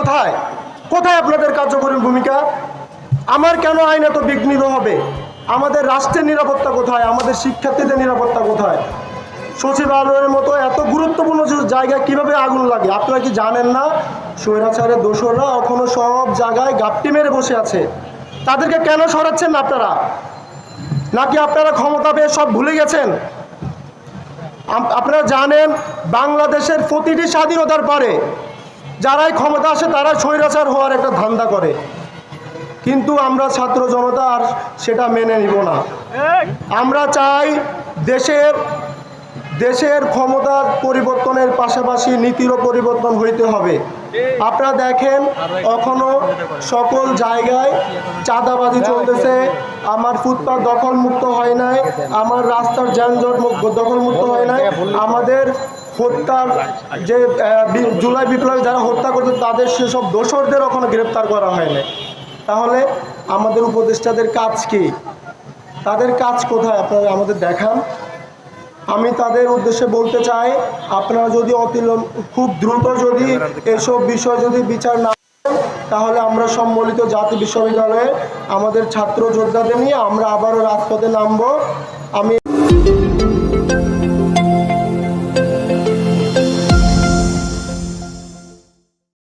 কোথায়? কোথায় আপনাদের কার্যকরী ভূমিকা? আমার কেন আইন এত বিঘ্নিত হবে? আমাদের রাষ্ট্রের নিরাপত্তা কোথায়? আমাদের শিক্ষার্থীদের নিরাপত্তা কোথায়? সচিবালয়ের মতো এত গুরুত্বপূর্ণ জায়গায় কীভাবে আগুন লাগে? আপনারা কি জানেন না? স্বৈরাচারের দোসররা এখনও সব জায়গায় গাপটি মেরে বসে আছে। তাদেরকে কেন সরাচ্ছেন আপনারা? নাকি আপনারা ক্ষমতা পেয়ে সব ভুলে গেছেন? আপনারা জানেন, বাংলাদেশের প্রতিটি স্বাধীনতার পরে যারাই ক্ষমতা আসে তারা স্বৈরাচার হওয়ার একটা ধান্দা করে। কিন্তু আমরা ছাত্র জনতা আর সেটা মেনে নিব না। আমরা চাই দেশের দেশের ক্ষমতার পরিবর্তনের পাশাপাশি নীতিরও পরিবর্তন হইতে হবে। আপনারা দেখেন, এখনও সকল জায়গায় চাঁদাবাজি চলতেছে। আমার ফুটপাত দখলমুক্ত হয় নাই, আমার রাস্তার যানজট দখলমুক্ত হয় নাই। আমাদের হত্যার যে জুলাই বিপ্লবে যারা হত্যা করছে, তাদের সেসব দোষরদের ওখানে গ্রেপ্তার করা হয় নাই তাহলে আমাদের উপদেষ্টাদের কাজ কি? তাদের কাজ কোথায়? আপনারা আমাদের দেখান। আমি তাদের উদ্দেশ্যে বলতে চাই, আপনারা যদি অতিলম, খুব দ্রুত যদি এসব বিষয় যদি বিচার না তাহলে আমরা সম্মিলিত জাতি বিশ্ববিদ্যালয়ে আমাদের ছাত্র যোদ্ধাদের নিয়ে আমরা আবারও রাজপথে নামবো। আমি